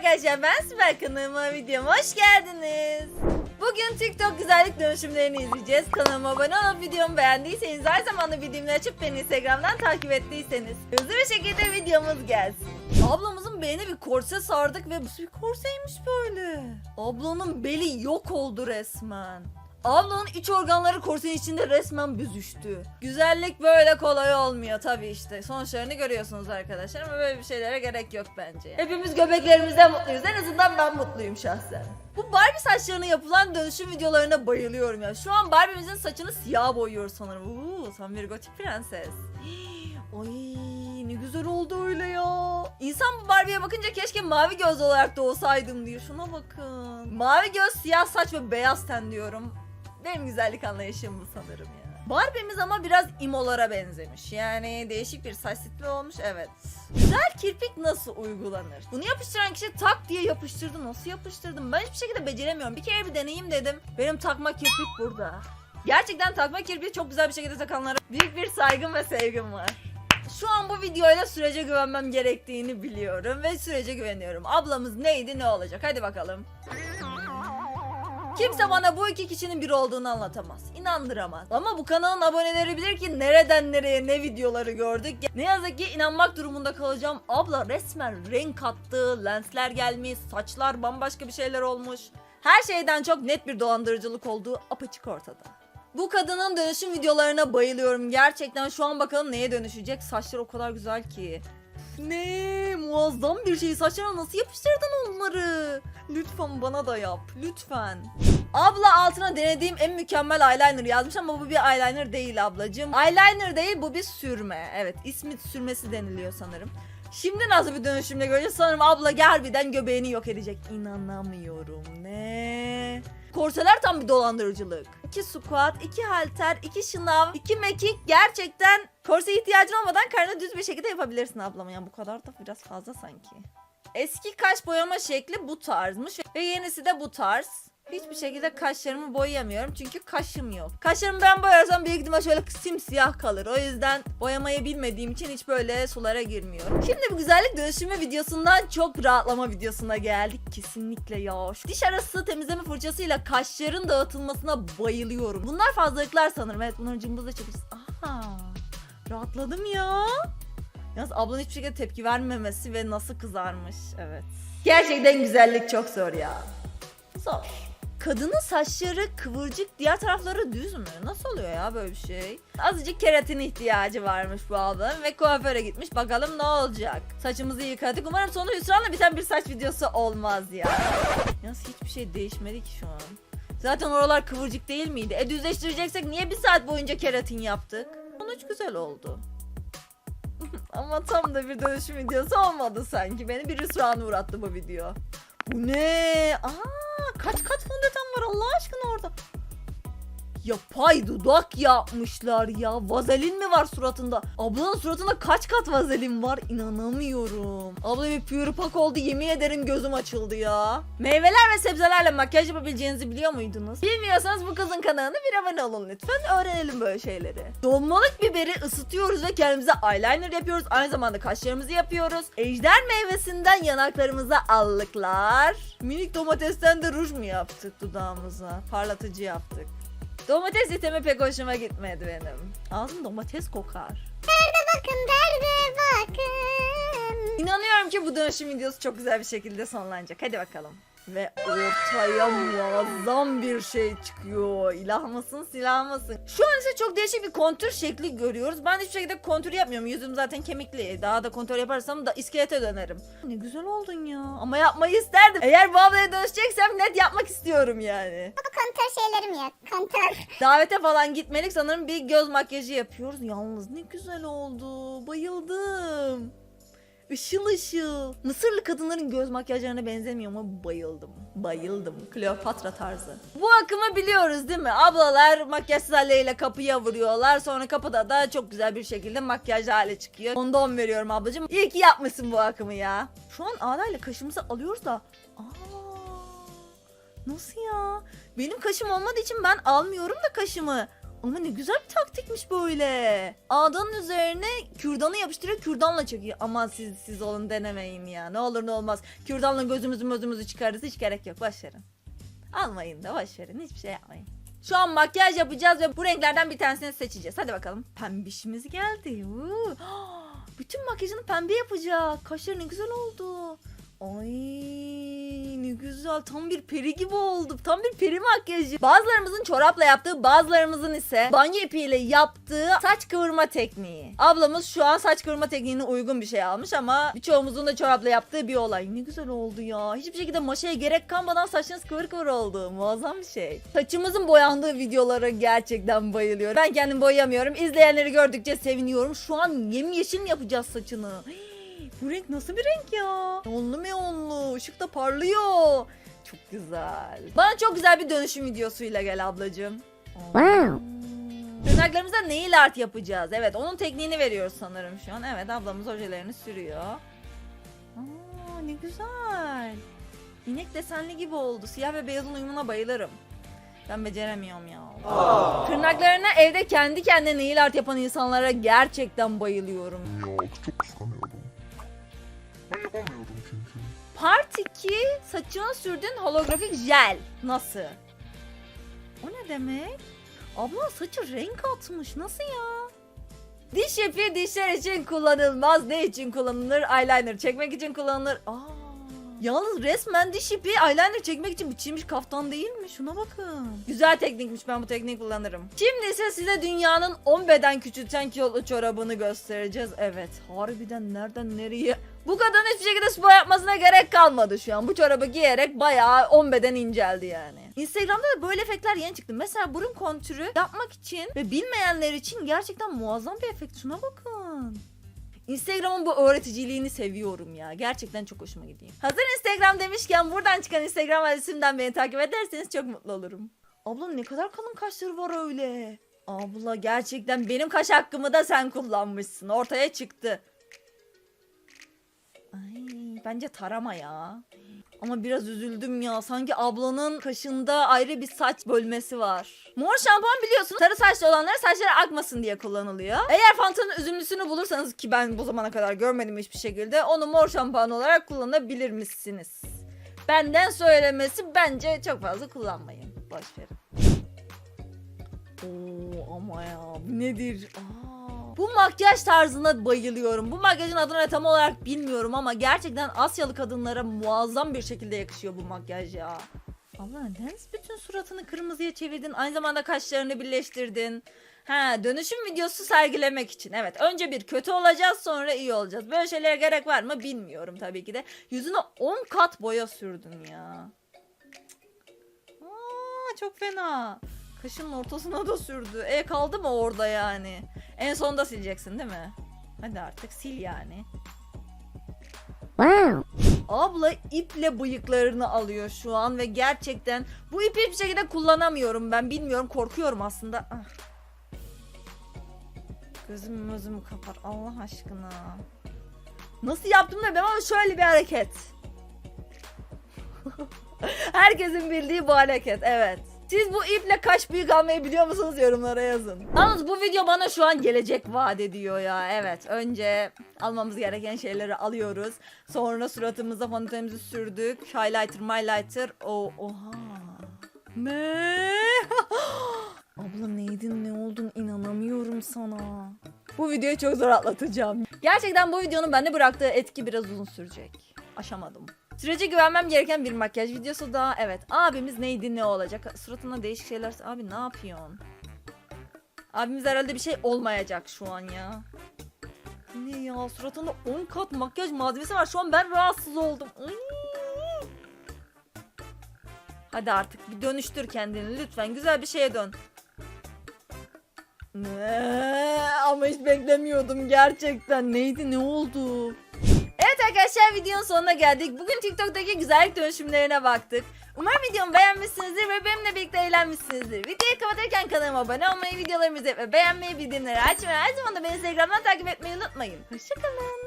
arkadaşlar ben Sibel kanalıma videoma hoş geldiniz. Bugün TikTok güzellik dönüşümlerini izleyeceğiz. Kanalıma abone olup videomu beğendiyseniz aynı zamanda videomu açıp beni Instagram'dan takip ettiyseniz hızlı bir şekilde videomuz gelsin. Ablamızın beline bir korse sardık ve bu bir korseymiş böyle. Ablanın beli yok oldu resmen. Ablanın iç organları korsenin içinde resmen büzüştü. Güzellik böyle kolay olmuyor tabii işte. Sonuçlarını görüyorsunuz arkadaşlar ama böyle bir şeylere gerek yok bence. Hepimiz göbeklerimizden mutluyuz. En azından ben mutluyum şahsen. Bu Barbie saçlarına yapılan dönüşüm videolarına bayılıyorum ya. Şu an Barbie'mizin saçını siyah boyuyor sanırım. Uuu sen bir gotik prenses. Ay ne güzel oldu öyle ya. İnsan bu Barbie'ye bakınca keşke mavi göz olarak doğsaydım diyor. Şuna bakın. Mavi göz, siyah saç ve beyaz ten diyorum. Benim güzellik anlayışım bu sanırım ya. Barbie'miz ama biraz imolara benzemiş. Yani değişik bir saç stili olmuş evet. Güzel kirpik nasıl uygulanır? Bunu yapıştıran kişi tak diye yapıştırdı. Nasıl yapıştırdım? Ben hiçbir şekilde beceremiyorum. Bir kere bir deneyeyim dedim. Benim takma kirpik burada. Gerçekten takma kirpiği çok güzel bir şekilde takanlara büyük bir saygım ve sevgim var. Şu an bu videoyla sürece güvenmem gerektiğini biliyorum ve sürece güveniyorum. Ablamız neydi ne olacak hadi bakalım. Kimse bana bu iki kişinin biri olduğunu anlatamaz. İnandıramaz. Ama bu kanalın aboneleri bilir ki nereden nereye ne videoları gördük. Ne yazık ki inanmak durumunda kalacağım. Abla resmen renk attı, lensler gelmiş, saçlar bambaşka bir şeyler olmuş. Her şeyden çok net bir dolandırıcılık olduğu apaçık ortada. Bu kadının dönüşüm videolarına bayılıyorum. Gerçekten şu an bakalım neye dönüşecek. Saçları o kadar güzel ki. Ne muazzam bir şey. Saçlarına nasıl yapıştırdın onları? Lütfen bana da yap. Lütfen. Abla altına denediğim en mükemmel eyeliner yazmış ama bu bir eyeliner değil ablacığım. Eyeliner değil bu bir sürme. Evet ismi sürmesi deniliyor sanırım. Şimdi nasıl bir dönüşümle göreceğiz sanırım abla harbiden göbeğini yok edecek. İnanamıyorum. Ne? Korseler tam bir dolandırıcılık. İki squat, iki halter, iki şınav, iki mekik gerçekten korse ihtiyacın olmadan karnı düz bir şekilde yapabilirsin ablama. Yani bu kadar da biraz fazla sanki. Eski kaş boyama şekli bu tarzmış ve yenisi de bu tarz. Hiçbir şekilde kaşlarımı boyayamıyorum çünkü kaşım yok. Kaşlarımı ben boyarsam büyük ihtimal şöyle simsiyah kalır. O yüzden boyamayı bilmediğim için hiç böyle sulara girmiyorum. Şimdi bu güzellik dönüşümü videosundan çok rahatlama videosuna geldik. Kesinlikle ya. Şu diş arası temizleme fırçasıyla kaşların dağıtılmasına bayılıyorum. Bunlar fazlalıklar sanırım. Evet bunların cımbızla çalışır. Aha. Rahatladım ya. Yalnız ablanın hiçbir şekilde tepki vermemesi ve nasıl kızarmış. Evet. Gerçekten güzellik çok zor ya. Zor. Kadının saçları kıvırcık, diğer tarafları düz mü? Nasıl oluyor ya böyle bir şey? Azıcık keratin ihtiyacı varmış bu ablanın ve kuaföre gitmiş. Bakalım ne olacak? Saçımızı yıkadık. Umarım sonu hüsranla biten bir saç videosu olmaz ya. Yalnız hiçbir şey değişmedi ki şu an. Zaten oralar kıvırcık değil miydi? E düzleştireceksek niye bir saat boyunca keratin yaptık? Sonuç güzel oldu. Ama tam da bir dönüşüm videosu olmadı sanki. Beni bir hüsrana uğrattı bu video. Bu ne? Aa, kaç kat fondöten var Allah aşkına orada? Yapay dudak yapmışlar ya. Vazelin mi var suratında? Ablanın suratında kaç kat vazelin var? İnanamıyorum. Abla bir pure pak oldu. Yemin ederim gözüm açıldı ya. Meyveler ve sebzelerle makyaj yapabileceğinizi biliyor muydunuz? Bilmiyorsanız bu kızın kanalına bir abone olun lütfen. Öğrenelim böyle şeyleri. Dolmalık biberi ısıtıyoruz ve kendimize eyeliner yapıyoruz. Aynı zamanda kaşlarımızı yapıyoruz. Ejder meyvesinden yanaklarımıza allıklar. Minik domatesten de ruj mu yaptık dudağımıza? Parlatıcı yaptık. Domates itemi pek hoşuma gitmedi benim. Ağzım domates kokar. Bakın derde bakın. İnanıyorum ki bu dönüşüm videosu çok güzel bir şekilde sonlanacak. Hadi bakalım. Ve ortaya muazzam bir şey çıkıyor. İlah mısın silah mısın? Şu an ise çok değişik bir kontür şekli görüyoruz. Ben hiçbir şekilde kontür yapmıyorum. Yüzüm zaten kemikli. Daha da kontür yaparsam da iskelete dönerim. Ne güzel oldun ya. Ama yapmayı isterdim. Eğer bu ablaya dönüşeceksem net yapmak istiyorum yani. Bu kontör şeylerim yok. Kontör. Davete falan gitmelik sanırım bir göz makyajı yapıyoruz. Yalnız ne güzel oldu. Bayıldım. Işıl ışıl. Mısırlı kadınların göz makyajlarına benzemiyor ama bayıldım. Bayıldım. Kleopatra tarzı. Bu akımı biliyoruz değil mi? Ablalar makyajsız halleriyle kapıya vuruyorlar. Sonra kapıda da çok güzel bir şekilde makyajlı hale çıkıyor. Onda 10 veriyorum ablacığım. İyi ki yapmışsın bu akımı ya. Şu an ağdayla kaşımızı alıyoruz da. Aa, nasıl ya? Benim kaşım olmadığı için ben almıyorum da kaşımı. Ama ne güzel bir taktikmiş böyle. Ağdanın üzerine kürdanı yapıştırıyor kürdanla çekiyor. Aman siz siz olun denemeyin ya. Ne olur ne olmaz. Kürdanla gözümüzü gözümüzü çıkarırız hiç gerek yok. Başarın. Almayın da başarın. Hiçbir şey yapmayın. Şu an makyaj yapacağız ve bu renklerden bir tanesini seçeceğiz. Hadi bakalım. Pembişimiz geldi. Bütün makyajını pembe yapacak. Kaşları ne güzel oldu. Güzel. Tam bir peri gibi oldu. Tam bir peri makyajı. Bazılarımızın çorapla yaptığı, bazılarımızın ise banyo ipiyle yaptığı saç kıvırma tekniği. Ablamız şu an saç kıvırma tekniğine uygun bir şey almış ama birçoğumuzun da çorapla yaptığı bir olay. Ne güzel oldu ya. Hiçbir şekilde maşaya gerek kalmadan saçınız kıvır kıvır oldu. Muazzam bir şey. Saçımızın boyandığı videolara gerçekten bayılıyorum. Ben kendim boyamıyorum. İzleyenleri gördükçe seviniyorum. Şu an yemyeşil mi yapacağız saçını? Bu renk nasıl bir renk ya? Onlu mu onlu? Işıkta parlıyor. Çok güzel. Bana çok güzel bir dönüşüm videosuyla gel ablacığım. Wow. Tırnaklarımıza nail art yapacağız. Evet onun tekniğini veriyoruz sanırım şu an. Evet ablamız ojelerini sürüyor. Aa ne güzel. İnek desenli gibi oldu. Siyah ve beyazın uyumuna bayılırım. Ben beceremiyorum ya. Tırnaklarına evde kendi kendine nail art yapan insanlara gerçekten bayılıyorum. Yok çok kıskanıyorum. Yapamıyorum çünkü. Part 2 saçına sürdüğün holografik jel. Nasıl? O ne demek? Abla saçı renk atmış. Nasıl ya? Diş ipi dişler için kullanılmaz. Ne için kullanılır? Eyeliner çekmek için kullanılır. Aa. Yalnız resmen diş ipi eyeliner çekmek için biçilmiş kaftan değil mi? Şuna bakın. Güzel teknikmiş ben bu tekniği kullanırım. Şimdi ise size dünyanın 10 beden küçülten kilolu çorabını göstereceğiz. Evet harbiden nereden nereye bu kadının hiçbir şekilde spor yapmasına gerek kalmadı şu an. Bu çorabı giyerek bayağı 10 beden inceldi yani. Instagram'da da böyle efektler yeni çıktı. Mesela burun kontürü yapmak için ve bilmeyenler için gerçekten muazzam bir efekt. Şuna bakın. Instagram'ın bu öğreticiliğini seviyorum ya. Gerçekten çok hoşuma gidiyor. Hazır Instagram demişken buradan çıkan Instagram adresimden beni takip ederseniz çok mutlu olurum. Abla ne kadar kalın kaşları var öyle. Abla gerçekten benim kaş hakkımı da sen kullanmışsın. Ortaya çıktı. Ay bence tarama ya. Ama biraz üzüldüm ya. Sanki ablanın kaşında ayrı bir saç bölmesi var. Mor şampuan biliyorsunuz sarı saçlı olanlara saçları akmasın diye kullanılıyor. Eğer Fanta'nın üzümlüsünü bulursanız ki ben bu zamana kadar görmedim hiçbir şekilde onu mor şampuan olarak kullanabilir misiniz? Benden söylemesi bence çok fazla kullanmayın. Boş verin. Oo ama ya nedir? Aa, bu makyaj tarzına bayılıyorum. Bu makyajın adını tam olarak bilmiyorum ama gerçekten Asyalı kadınlara muazzam bir şekilde yakışıyor bu makyaj ya. Allah neden bütün suratını kırmızıya çevirdin? Aynı zamanda kaşlarını birleştirdin. Ha dönüşüm videosu sergilemek için. Evet önce bir kötü olacağız sonra iyi olacağız. Böyle şeylere gerek var mı bilmiyorum tabii ki de. Yüzüne 10 kat boya sürdün ya. Aa, çok fena. Kaşının ortasına da sürdü. E kaldı mı orada yani? En sonunda sileceksin değil mi? Hadi artık sil yani. Wow. Abla iple bıyıklarını alıyor şu an ve gerçekten bu ipi hiçbir şekilde kullanamıyorum ben. Bilmiyorum korkuyorum aslında. Ah. Gözümü gözümü kapat Allah aşkına. Nasıl yaptım da ben ama şöyle bir hareket. Herkesin bildiği bu hareket evet. Siz bu iple kaş bıyık almayı biliyor musunuz yorumlara yazın. Yalnız bu video bana şu an gelecek vaat ediyor ya. Evet önce almamız gereken şeyleri alıyoruz. Sonra suratımıza fondötenimizi sürdük. Highlighter, highlighter. O oha. Ne? Abla neydin ne oldun inanamıyorum sana. Bu videoyu çok zor atlatacağım. Gerçekten bu videonun bende bıraktığı etki biraz uzun sürecek. Aşamadım. Sürece güvenmem gereken bir makyaj videosu daha. Evet abimiz neydi ne olacak. Suratına değişik şeyler. Abi ne yapıyorsun? Abimiz herhalde bir şey olmayacak şu an ya. Ne ya suratında 10 kat makyaj malzemesi var. Şu an ben rahatsız oldum. Hadi artık bir dönüştür kendini lütfen. Güzel bir şeye dön. Ne? Ama hiç beklemiyordum gerçekten. Neydi ne oldu? Arkadaşlar videonun sonuna geldik. Bugün TikTok'taki güzellik dönüşümlerine baktık. Umarım videomu beğenmişsinizdir ve benimle birlikte eğlenmişsinizdir. Videoyu kapatırken kanalıma abone olmayı, videolarımı izlemeyi ve beğenmeyi, bildirimleri açmayı, her zaman beni Instagram'dan takip etmeyi unutmayın. Hoşçakalın.